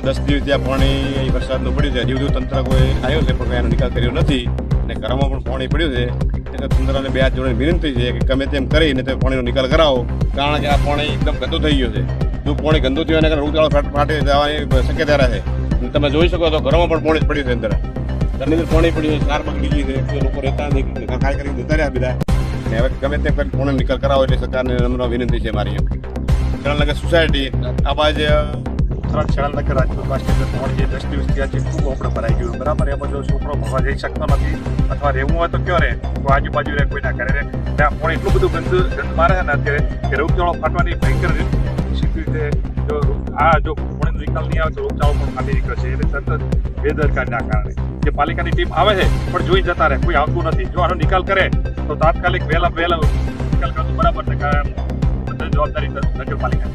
દસ દિવસ ત્યાં પાણી વરસાદનું પડ્યું છે. હજી બધું તંત્ર કોઈ આવ્યો છે, પણ એનો નિકાલ કર્યો નથી. અને ઘરમાં પણ પાણી પડ્યું છે. એટલે તંત્રને બે હાથ જોડે વિનંતી છે કે ગમે તેમ કરીને તે પાણીનો નિકાલ કરાવો. કારણ કે આ પાણી એકદમ ગંદુ થઈ ગયું છે. જો પાણી ગંદુ થયું, એના કારણે રોગચાળો ફાટ- જવાની શક્યતા રહે. તમે જોઈ શકો તો ઘરમાં પણ પાણી પડ્યું છે અંદર. ઘરની અંદર પાણી પડ્યું છે કાર બગડી ગઈ છે લોકો રહેતા નથી ખાઈ કરીને જતા રહ્યા બધા. ને હવે ગમે તેમ કરીને પાણીનો નિકાલ કરાવો, એટલે સરકારને નમ્ર વિનંતી છે મારી એમ. ચણનગર સોસાયટી, આ બાજુ ત્રણ શરણનગર રાજપૂત બસ સ્ટેન્ડ ત્રણ જે દસ દિવસ થયા છે, ખૂબ ઓપડો ભરાઈ ગયું. બરાબર? એમાં જો છોકરો ભણવા જઈ શકતો નથી અથવા રહેવું હોય તો કયો રહે? તો આજુબાજુ રહે, કોઈના ઘરે રહે. ત્યાં પણ એટલું બધું ગંદ ગંદ મારે છે ને અત્યારે કે રોગચાળો ફાટવાની ભયંકર રીતે જો આ જો પાણીનો નિકાલ નહીં આવે તો રોગચાળો પણ ફાટી નીકળે છે. એટલે સતત બેદરકારના કારણે. જે પાલિકાની ટીમ આવે છે, પણ જોઈ જતા રહે, કોઈ આવતું નથી. જો આનો નિકાલ કરે, તો તાત્કાલિક વહેલા વહેલા નિકાલ કરતો બરાબર જવાબદારી નગરપાલિકા